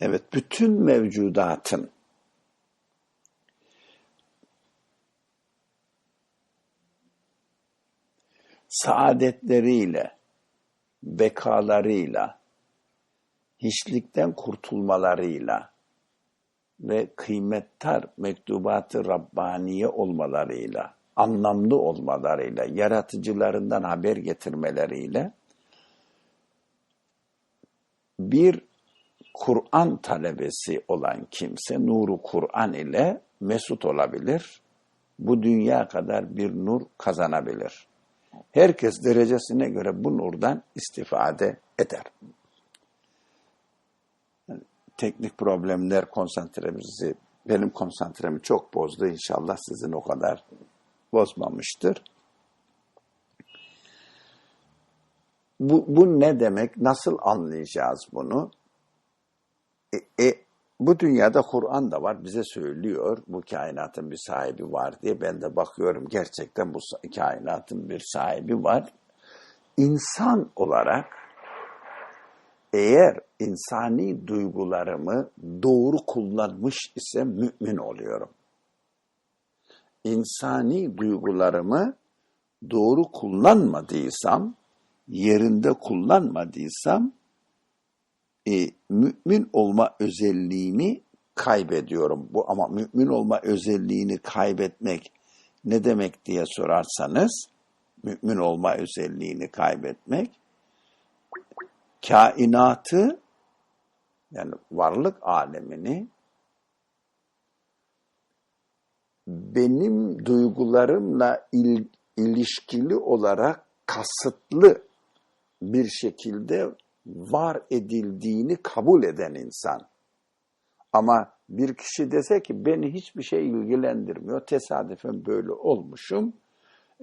Evet, bütün mevcudatın saadetleriyle, bekalarıyla, hiçlikten kurtulmalarıyla ve kıymettar mektubatı Rabbaniye olmalarıyla, anlamlı olmalarıyla, yaratıcılarından haber getirmeleriyle bir Kur'an talebesi olan kimse nuru Kur'an ile mesut olabilir. Bu dünya kadar bir nur kazanabilir. Herkes derecesine göre bu nurdan istifade eder. Yani teknik problemler konsantremizi, benim konsantremi çok bozdu. İnşallah sizin o kadar bozmamıştır. Bu, bu ne demek? Nasıl anlayacağız bunu? E, e, bu dünyada Kur'an da var. Bize söylüyor bu kainatın bir sahibi var diye. Ben de bakıyorum gerçekten bu kainatın bir sahibi var. İnsan olarak eğer insani duygularımı doğru kullanmış ise mümin oluyorum. İnsani duygularımı doğru kullanmadıysam, yerinde kullanmadıysam e, mümin olma özelliğini kaybediyorum. Bu ama mümin olma özelliğini kaybetmek ne demek diye sorarsanız, mümin olma özelliğini kaybetmek, kainatı yani varlık alemini benim duygularımla il, ilişkili olarak kasıtlı bir şekilde var edildiğini kabul eden insan. Ama bir kişi dese ki beni hiçbir şey ilgilendirmiyor, tesadüfen böyle olmuşum.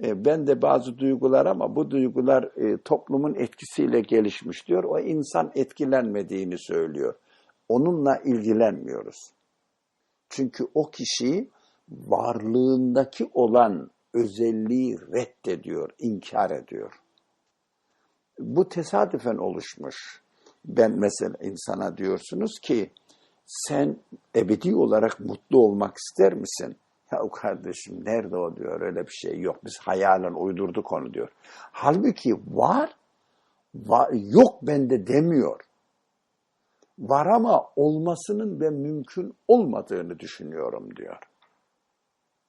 E, ben de bazı duygular ama bu duygular e, toplumun etkisiyle gelişmiş diyor. O insan etkilenmediğini söylüyor. Onunla ilgilenmiyoruz. Çünkü o kişi varlığındaki olan özelliği reddediyor, inkar ediyor bu tesadüfen oluşmuş. Ben mesela insana diyorsunuz ki sen ebedi olarak mutlu olmak ister misin? Ya o kardeşim nerede o diyor öyle bir şey yok. Biz hayalen uydurduk onu diyor. Halbuki var, var yok bende demiyor. Var ama olmasının ben mümkün olmadığını düşünüyorum diyor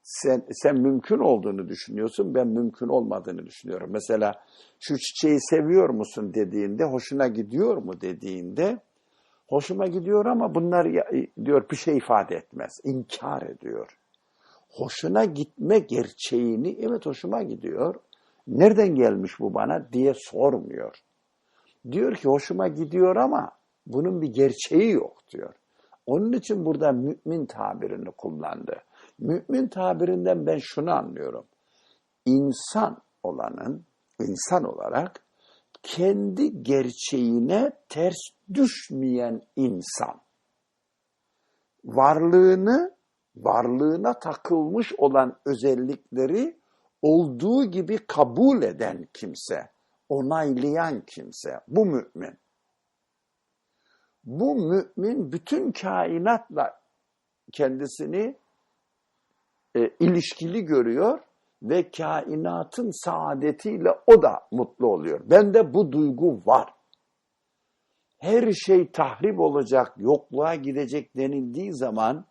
sen, sen mümkün olduğunu düşünüyorsun, ben mümkün olmadığını düşünüyorum. Mesela şu çiçeği seviyor musun dediğinde, hoşuna gidiyor mu dediğinde, hoşuma gidiyor ama bunlar diyor bir şey ifade etmez, inkar ediyor. Hoşuna gitme gerçeğini, evet hoşuma gidiyor, nereden gelmiş bu bana diye sormuyor. Diyor ki hoşuma gidiyor ama bunun bir gerçeği yok diyor. Onun için burada mümin tabirini kullandı. Mümin tabirinden ben şunu anlıyorum. İnsan olanın, insan olarak kendi gerçeğine ters düşmeyen insan. Varlığını, varlığına takılmış olan özellikleri olduğu gibi kabul eden kimse, onaylayan kimse, bu mümin. Bu mümin bütün kainatla kendisini e, ilişkili görüyor ve kainatın saadetiyle o da mutlu oluyor. Bende bu duygu var. Her şey tahrip olacak, yokluğa gidecek denildiği zaman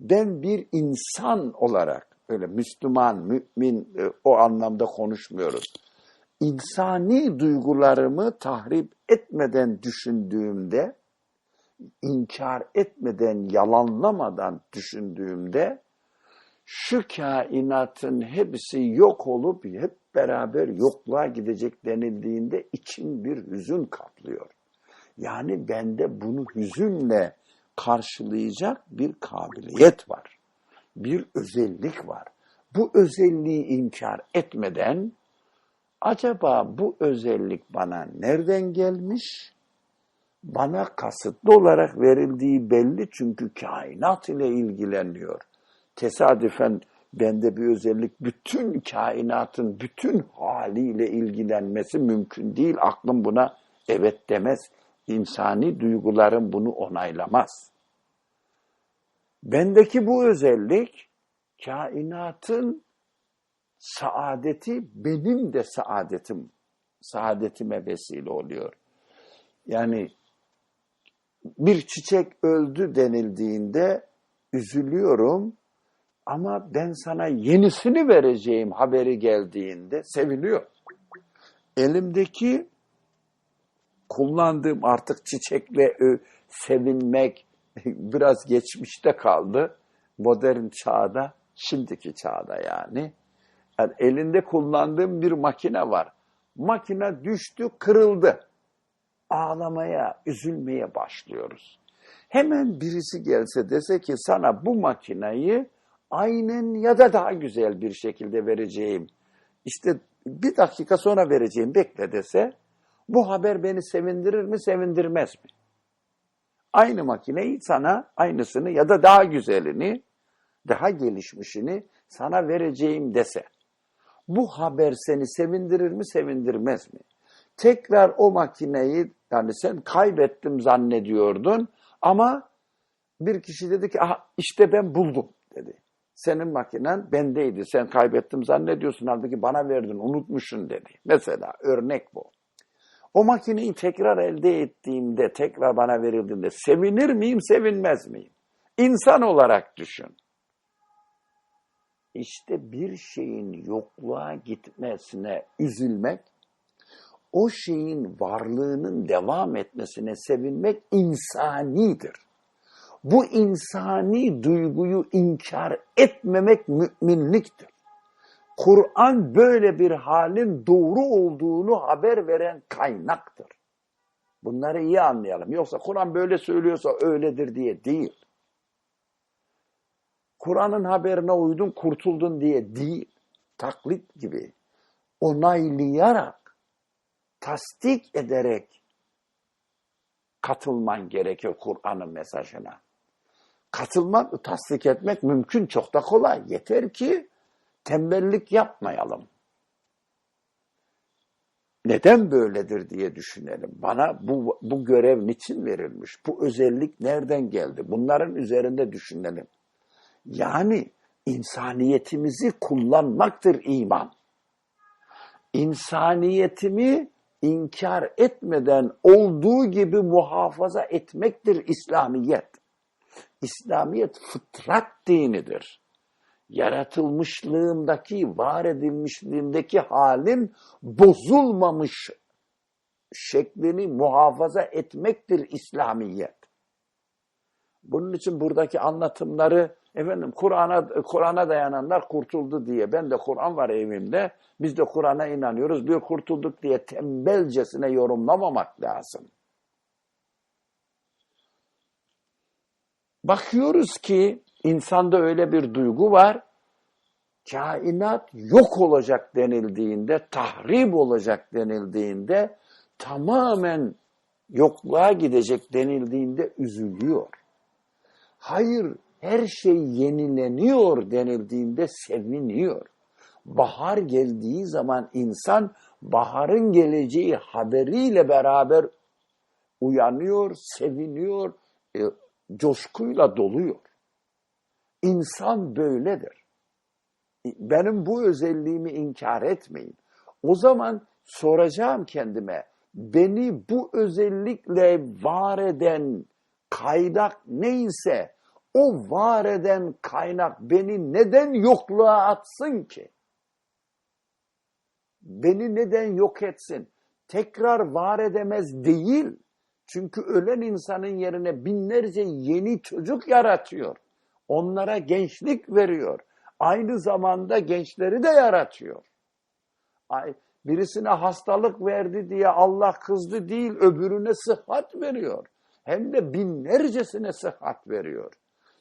ben bir insan olarak, öyle Müslüman, mümin e, o anlamda konuşmuyoruz. İnsani duygularımı tahrip etmeden düşündüğümde, inkar etmeden, yalanlamadan düşündüğümde şu kainatın hepsi yok olup hep beraber yokluğa gidecek denildiğinde için bir hüzün kaplıyor. Yani bende bunu hüzünle karşılayacak bir kabiliyet var. Bir özellik var. Bu özelliği inkar etmeden acaba bu özellik bana nereden gelmiş? Bana kasıtlı olarak verildiği belli çünkü kainat ile ilgileniyor tesadüfen bende bir özellik bütün kainatın bütün haliyle ilgilenmesi mümkün değil. Aklım buna evet demez. insani duygularım bunu onaylamaz. Bendeki bu özellik kainatın saadeti benim de saadetim, saadetime vesile oluyor. Yani bir çiçek öldü denildiğinde üzülüyorum ama ben sana yenisini vereceğim haberi geldiğinde seviniyor. Elimdeki kullandığım artık çiçekle sevinmek biraz geçmişte kaldı. Modern çağda, şimdiki çağda yani. yani. Elinde kullandığım bir makine var. Makine düştü, kırıldı. Ağlamaya, üzülmeye başlıyoruz. Hemen birisi gelse dese ki sana bu makineyi aynen ya da daha güzel bir şekilde vereceğim. İşte bir dakika sonra vereceğim bekle dese bu haber beni sevindirir mi sevindirmez mi? Aynı makineyi sana aynısını ya da daha güzelini daha gelişmişini sana vereceğim dese bu haber seni sevindirir mi sevindirmez mi? Tekrar o makineyi yani sen kaybettim zannediyordun ama bir kişi dedi ki aha işte ben buldum dedi. Senin makinen bendeydi. Sen kaybettim zannediyorsun halbuki bana verdin unutmuşsun dedi. Mesela örnek bu. O makineyi tekrar elde ettiğimde, tekrar bana verildiğinde sevinir miyim, sevinmez miyim? İnsan olarak düşün. İşte bir şeyin yokluğa gitmesine üzülmek, o şeyin varlığının devam etmesine sevinmek insanidir. Bu insani duyguyu inkar etmemek müminliktir. Kur'an böyle bir halin doğru olduğunu haber veren kaynaktır. Bunları iyi anlayalım. Yoksa Kur'an böyle söylüyorsa öyledir diye değil. Kur'an'ın haberine uydun kurtuldun diye değil. Taklit gibi onaylayarak, tasdik ederek katılman gerekiyor Kur'an'ın mesajına. Katılmak, tasdik etmek mümkün çok da kolay. Yeter ki tembellik yapmayalım. Neden böyledir diye düşünelim. Bana bu, bu görev niçin verilmiş? Bu özellik nereden geldi? Bunların üzerinde düşünelim. Yani insaniyetimizi kullanmaktır iman. İnsaniyetimi inkar etmeden olduğu gibi muhafaza etmektir İslamiyet. İslamiyet fıtrat dinidir yaratılmışlığımdaki, var edilmişliğimdeki halim bozulmamış şeklini muhafaza etmektir İslamiyet. Bunun için buradaki anlatımları efendim Kur'an'a Kur'an'a dayananlar kurtuldu diye ben de Kur'an var evimde biz de Kur'an'a inanıyoruz bir kurtulduk diye tembelcesine yorumlamamak lazım. Bakıyoruz ki insanda öyle bir duygu var. Kainat yok olacak denildiğinde, tahrip olacak denildiğinde, tamamen yokluğa gidecek denildiğinde üzülüyor. Hayır, her şey yenileniyor denildiğinde seviniyor. Bahar geldiği zaman insan baharın geleceği haberiyle beraber uyanıyor, seviniyor, e, coşkuyla doluyor. İnsan böyledir. Benim bu özelliğimi inkar etmeyin. O zaman soracağım kendime, beni bu özellikle var eden kaynak neyse, o var eden kaynak beni neden yokluğa atsın ki? Beni neden yok etsin? Tekrar var edemez değil. Çünkü ölen insanın yerine binlerce yeni çocuk yaratıyor. Onlara gençlik veriyor. Aynı zamanda gençleri de yaratıyor. Birisine hastalık verdi diye Allah kızdı değil, öbürüne sıhhat veriyor. Hem de binlercesine sıhhat veriyor.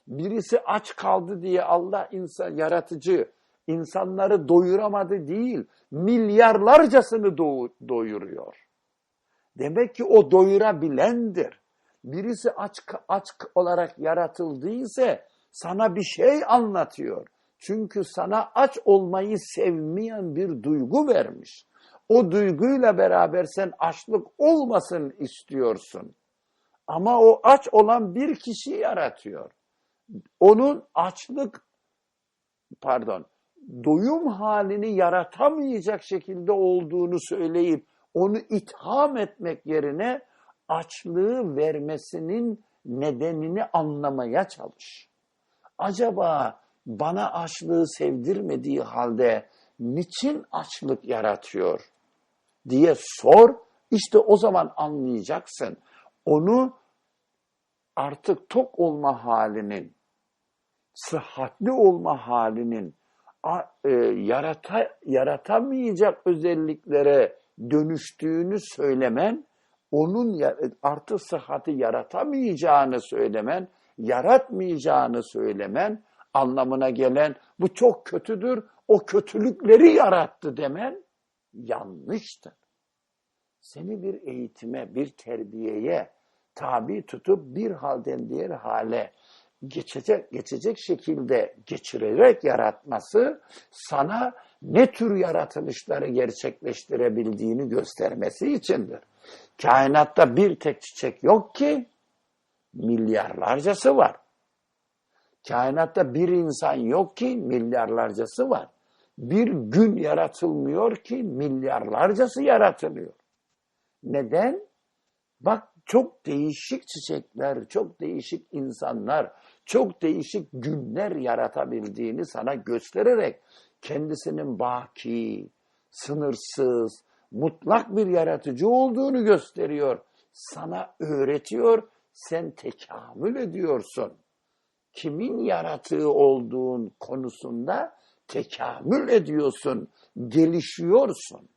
Birisi aç kaldı diye Allah insan yaratıcı insanları doyuramadı değil, milyarlarcasını do doyuruyor. Demek ki o doyurabilendir. Birisi aç aç olarak yaratıldıysa sana bir şey anlatıyor. Çünkü sana aç olmayı sevmeyen bir duygu vermiş. O duyguyla beraber sen açlık olmasın istiyorsun. Ama o aç olan bir kişi yaratıyor. Onun açlık pardon doyum halini yaratamayacak şekilde olduğunu söyleyip onu itham etmek yerine açlığı vermesinin nedenini anlamaya çalış. Acaba bana açlığı sevdirmediği halde niçin açlık yaratıyor diye sor. İşte o zaman anlayacaksın. Onu artık tok olma halinin, sıhhatli olma halinin e, yarata, yaratamayacak özelliklere dönüştüğünü söylemen, onun artık sıhhati yaratamayacağını söylemen, yaratmayacağını söylemen anlamına gelen bu çok kötüdür, o kötülükleri yarattı demen yanlıştır. Seni bir eğitime, bir terbiyeye tabi tutup bir halden diğer hale geçecek geçecek şekilde geçirerek yaratması sana ne tür yaratılışları gerçekleştirebildiğini göstermesi içindir. Kainatta bir tek çiçek yok ki milyarlarcası var. Kainatta bir insan yok ki milyarlarcası var. Bir gün yaratılmıyor ki milyarlarcası yaratılıyor. Neden? Bak çok değişik çiçekler, çok değişik insanlar, çok değişik günler yaratabildiğini sana göstererek kendisinin baki, sınırsız, mutlak bir yaratıcı olduğunu gösteriyor. Sana öğretiyor, sen tekamül ediyorsun. Kimin yaratığı olduğun konusunda tekamül ediyorsun, gelişiyorsun.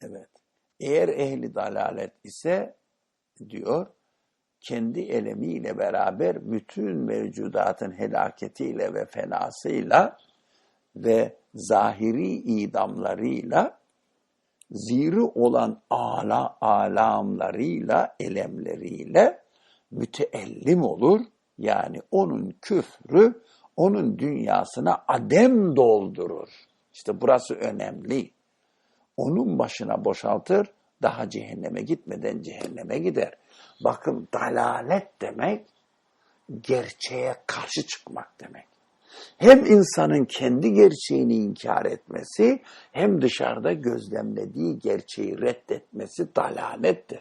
Evet. Eğer ehli dalalet ise diyor kendi elemiyle beraber bütün mevcudatın helaketiyle ve fenasıyla ve zahiri idamlarıyla ziri olan ala alamlarıyla, elemleriyle müteellim olur. Yani onun küfrü onun dünyasına adem doldurur. İşte burası önemli. Onun başına boşaltır, daha cehenneme gitmeden cehenneme gider. Bakın dalalet demek gerçeğe karşı çıkmak demek. Hem insanın kendi gerçeğini inkar etmesi hem dışarıda gözlemlediği gerçeği reddetmesi dalalettir.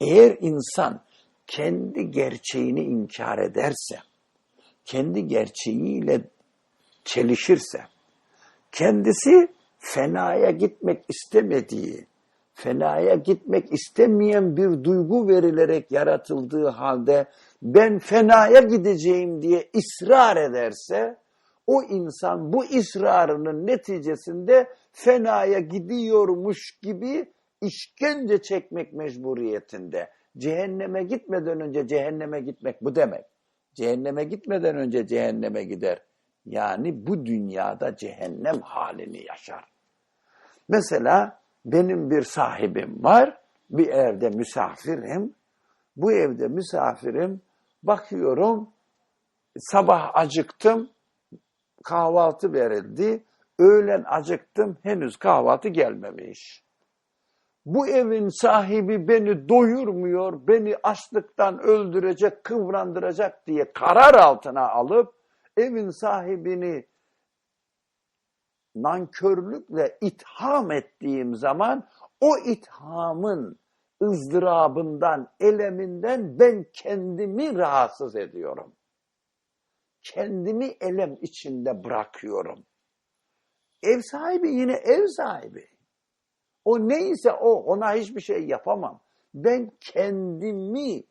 Eğer insan kendi gerçeğini inkar ederse, kendi gerçeğiyle çelişirse, kendisi fenaya gitmek istemediği, fenaya gitmek istemeyen bir duygu verilerek yaratıldığı halde ben fenaya gideceğim diye ısrar ederse o insan bu ısrarının neticesinde fenaya gidiyormuş gibi işkence çekmek mecburiyetinde. Cehenneme gitmeden önce cehenneme gitmek bu demek. Cehenneme gitmeden önce cehenneme gider. Yani bu dünyada cehennem halini yaşar. Mesela benim bir sahibim var, bir evde misafirim. Bu evde misafirim, bakıyorum sabah acıktım, kahvaltı verildi. Öğlen acıktım, henüz kahvaltı gelmemiş. Bu evin sahibi beni doyurmuyor, beni açlıktan öldürecek, kıvrandıracak diye karar altına alıp evin sahibini nankörlükle itham ettiğim zaman o ithamın ızdırabından, eleminden ben kendimi rahatsız ediyorum. Kendimi elem içinde bırakıyorum. Ev sahibi yine ev sahibi. O neyse o, ona hiçbir şey yapamam. Ben kendimi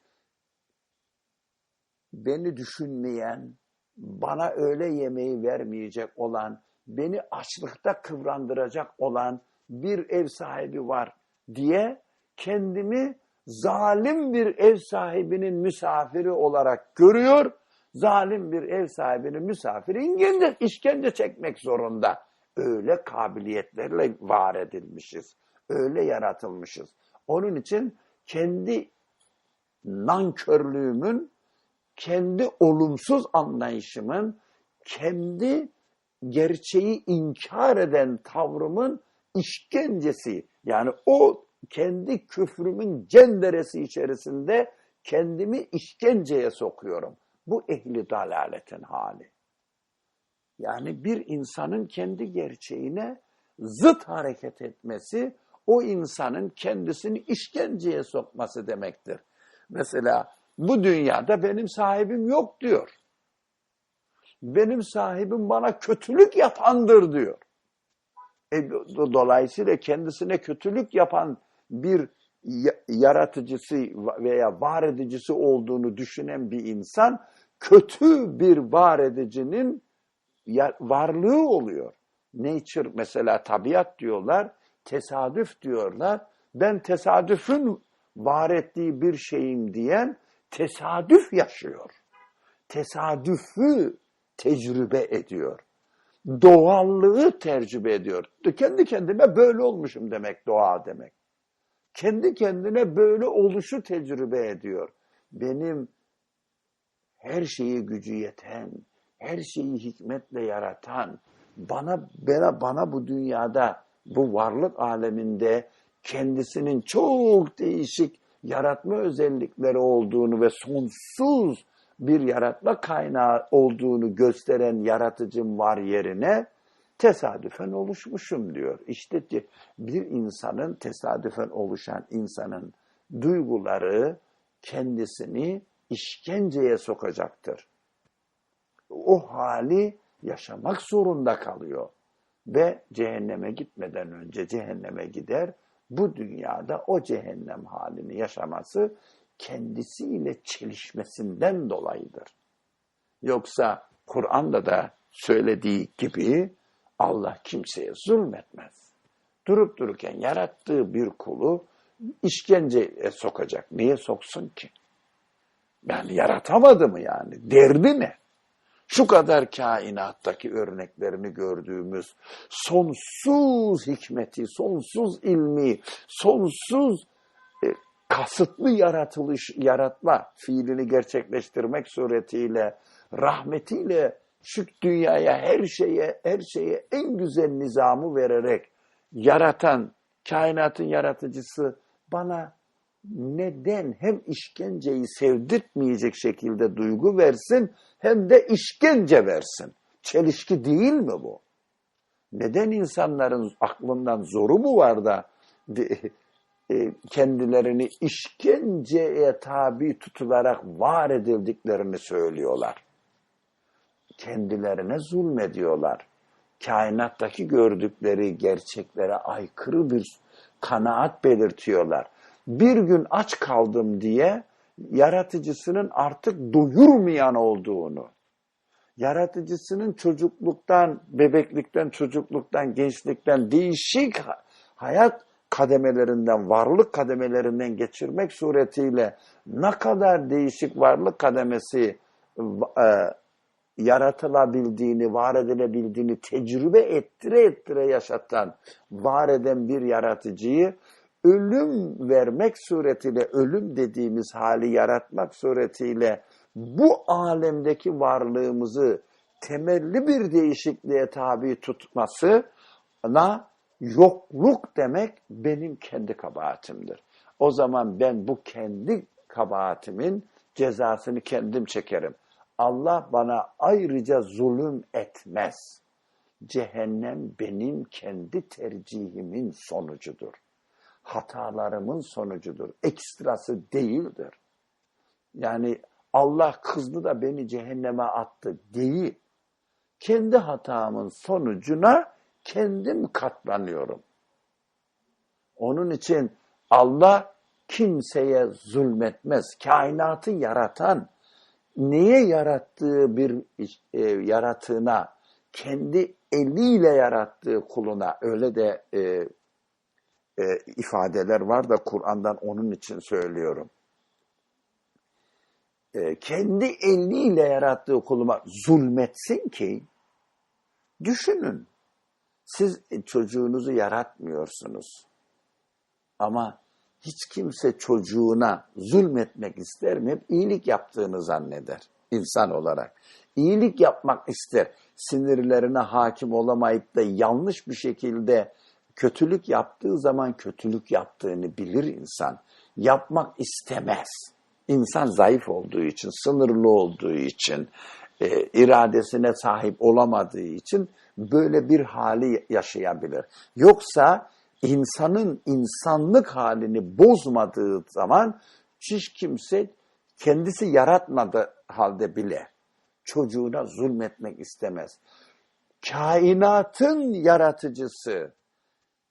beni düşünmeyen, bana öyle yemeği vermeyecek olan, beni açlıkta kıvrandıracak olan bir ev sahibi var diye kendimi zalim bir ev sahibinin misafiri olarak görüyor. Zalim bir ev sahibinin misafiri ingence, işkence çekmek zorunda. Öyle kabiliyetlerle var edilmişiz. Öyle yaratılmışız. Onun için kendi nankörlüğümün, kendi olumsuz anlayışımın, kendi gerçeği inkar eden tavrımın işkencesi yani o kendi küfrümün cenderesi içerisinde kendimi işkenceye sokuyorum. Bu ehli dalaletin hali. Yani bir insanın kendi gerçeğine zıt hareket etmesi, o insanın kendisini işkenceye sokması demektir. Mesela bu dünyada benim sahibim yok diyor. Benim sahibim bana kötülük yapandır diyor. E, do- dolayısıyla kendisine kötülük yapan bir ya- yaratıcısı veya var edicisi olduğunu düşünen bir insan kötü bir var edicinin varlığı oluyor. Nature mesela tabiat diyorlar, tesadüf diyorlar. Ben tesadüfün var ettiği bir şeyim diyen tesadüf yaşıyor. Tesadüfü tecrübe ediyor. Doğallığı tecrübe ediyor. Kendi kendime böyle olmuşum demek doğa demek. Kendi kendine böyle oluşu tecrübe ediyor. Benim her şeyi gücü yeten, her şeyi hikmetle yaratan, bana bana bana bu dünyada, bu varlık aleminde kendisinin çok değişik yaratma özellikleri olduğunu ve sonsuz bir yaratma kaynağı olduğunu gösteren yaratıcım var yerine tesadüfen oluşmuşum diyor. İşte bir insanın tesadüfen oluşan insanın duyguları kendisini işkenceye sokacaktır. O hali yaşamak zorunda kalıyor ve cehenneme gitmeden önce cehenneme gider. Bu dünyada o cehennem halini yaşaması kendisiyle çelişmesinden dolayıdır. Yoksa Kur'an'da da söylediği gibi Allah kimseye zulmetmez. Durup dururken yarattığı bir kulu işkenceye sokacak. Niye soksun ki? Yani yaratamadı mı yani? Derdi ne? Şu kadar kainattaki örneklerini gördüğümüz sonsuz hikmeti, sonsuz ilmi, sonsuz e, kasıtlı yaratılış, yaratma fiilini gerçekleştirmek suretiyle, rahmetiyle şu dünyaya her şeye, her şeye en güzel nizamı vererek yaratan, kainatın yaratıcısı bana neden hem işkenceyi sevdirtmeyecek şekilde duygu versin hem de işkence versin. Çelişki değil mi bu? Neden insanların aklından zoru mu var da kendilerini işkenceye tabi tutularak var edildiklerini söylüyorlar? Kendilerine zulmediyorlar. Kainattaki gördükleri gerçeklere aykırı bir kanaat belirtiyorlar. Bir gün aç kaldım diye yaratıcısının artık doyurmayan olduğunu, yaratıcısının çocukluktan, bebeklikten, çocukluktan, gençlikten değişik ha- hayat kademelerinden, varlık kademelerinden geçirmek suretiyle ne kadar değişik varlık kademesi e, yaratılabildiğini, var edilebildiğini tecrübe ettire ettire yaşatan, var eden bir yaratıcıyı ölüm vermek suretiyle, ölüm dediğimiz hali yaratmak suretiyle bu alemdeki varlığımızı temelli bir değişikliğe tabi tutmasına yokluk demek benim kendi kabahatimdir. O zaman ben bu kendi kabahatimin cezasını kendim çekerim. Allah bana ayrıca zulüm etmez. Cehennem benim kendi tercihimin sonucudur. Hatalarımın sonucudur. Ekstrası değildir. Yani Allah kızdı da beni cehenneme attı değil. Kendi hatamın sonucuna kendim katlanıyorum. Onun için Allah kimseye zulmetmez. Kainatı yaratan, neye yarattığı bir e, yaratığına, kendi eliyle yarattığı kuluna öyle de e, e, ifadeler var da Kur'an'dan onun için söylüyorum. E, kendi eliyle yarattığı kuluma zulmetsin ki düşünün. Siz çocuğunuzu yaratmıyorsunuz. Ama hiç kimse çocuğuna zulmetmek ister mi? Hep iyilik yaptığını zanneder insan olarak. İyilik yapmak ister. Sinirlerine hakim olamayıp da yanlış bir şekilde Kötülük yaptığı zaman kötülük yaptığını bilir insan. Yapmak istemez. İnsan zayıf olduğu için, sınırlı olduğu için, e, iradesine sahip olamadığı için böyle bir hali yaşayabilir. Yoksa insanın insanlık halini bozmadığı zaman hiç kimse kendisi yaratmadığı halde bile çocuğuna zulmetmek istemez. Kainatın yaratıcısı,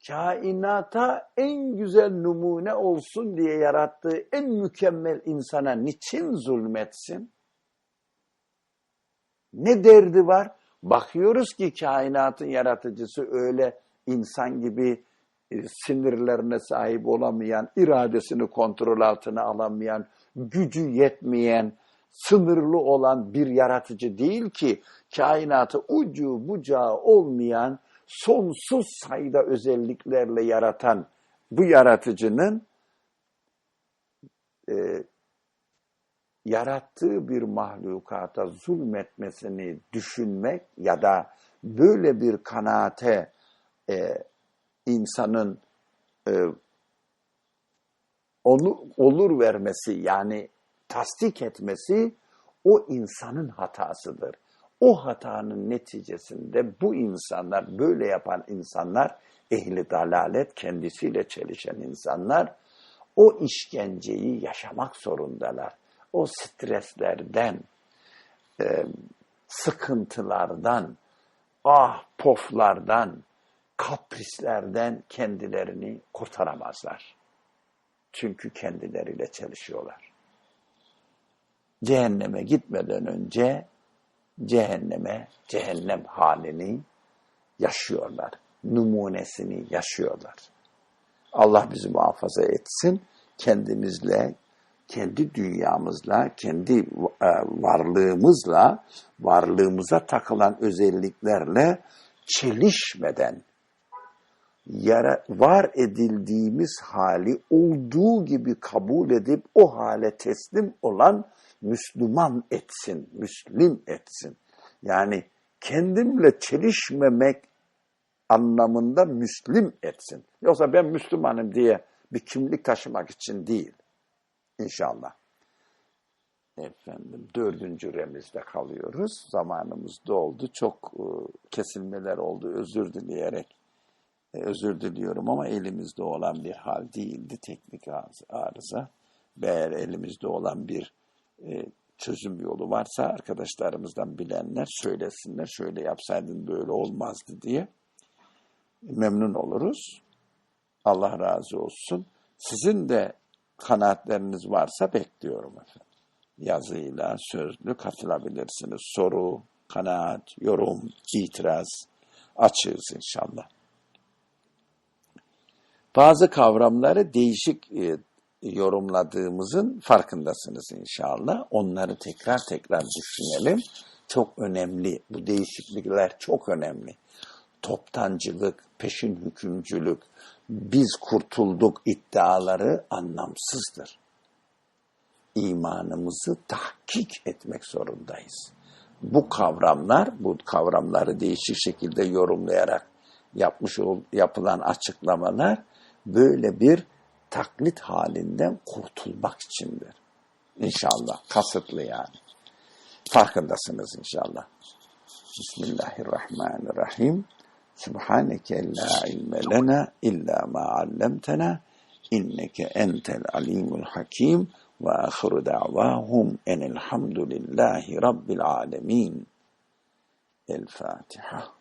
kainata en güzel numune olsun diye yarattığı en mükemmel insana niçin zulmetsin? Ne derdi var? Bakıyoruz ki kainatın yaratıcısı öyle insan gibi e, sinirlerine sahip olamayan, iradesini kontrol altına alamayan, gücü yetmeyen, sınırlı olan bir yaratıcı değil ki kainatı ucu bucağı olmayan, sonsuz sayıda özelliklerle yaratan bu yaratıcının e, yarattığı bir mahlukata zulmetmesini düşünmek ya da böyle bir kanaate e, insanın e, onu olur vermesi yani tasdik etmesi o insanın hatasıdır. O hatanın neticesinde bu insanlar, böyle yapan insanlar, ehli dalalet, kendisiyle çelişen insanlar, o işkenceyi yaşamak zorundalar. O streslerden, e, sıkıntılardan, ah poflardan, kaprislerden kendilerini kurtaramazlar. Çünkü kendileriyle çalışıyorlar. Cehenneme gitmeden önce cehenneme, cehennem halini yaşıyorlar. Numunesini yaşıyorlar. Allah bizi muhafaza etsin. Kendimizle, kendi dünyamızla, kendi e, varlığımızla, varlığımıza takılan özelliklerle çelişmeden yara, var edildiğimiz hali olduğu gibi kabul edip o hale teslim olan Müslüman etsin, Müslim etsin. Yani kendimle çelişmemek anlamında Müslim etsin. Yoksa ben Müslümanım diye bir kimlik taşımak için değil. İnşallah. Efendim dördüncü remizde kalıyoruz. Zamanımız doldu. Çok e, kesilmeler oldu. Özür dileyerek e, özür diliyorum ama elimizde olan bir hal değildi. Teknik arıza. Eğer elimizde olan bir e, çözüm yolu varsa arkadaşlarımızdan bilenler söylesinler. Şöyle yapsaydın böyle olmazdı diye. Memnun oluruz. Allah razı olsun. Sizin de kanaatleriniz varsa bekliyorum efendim. Yazıyla, sözlü katılabilirsiniz. Soru, kanaat, yorum, itiraz açığız inşallah. Bazı kavramları değişik e, yorumladığımızın farkındasınız inşallah. Onları tekrar tekrar düşünelim. Çok önemli. Bu değişiklikler çok önemli. Toptancılık, peşin hükümcülük, biz kurtulduk iddiaları anlamsızdır. İmanımızı tahkik etmek zorundayız. Bu kavramlar, bu kavramları değişik şekilde yorumlayarak yapmış yapılan açıklamalar böyle bir taklit halinden kurtulmak içindir. İnşallah. Kasıtlı yani. Farkındasınız inşallah. Bismillahirrahmanirrahim. سبحانك لا علم لنا إلا ما علمتنا إنك أنت العليم الحكيم وآخر دعواهم أن الحمد لله رب العالمين. الفاتحة.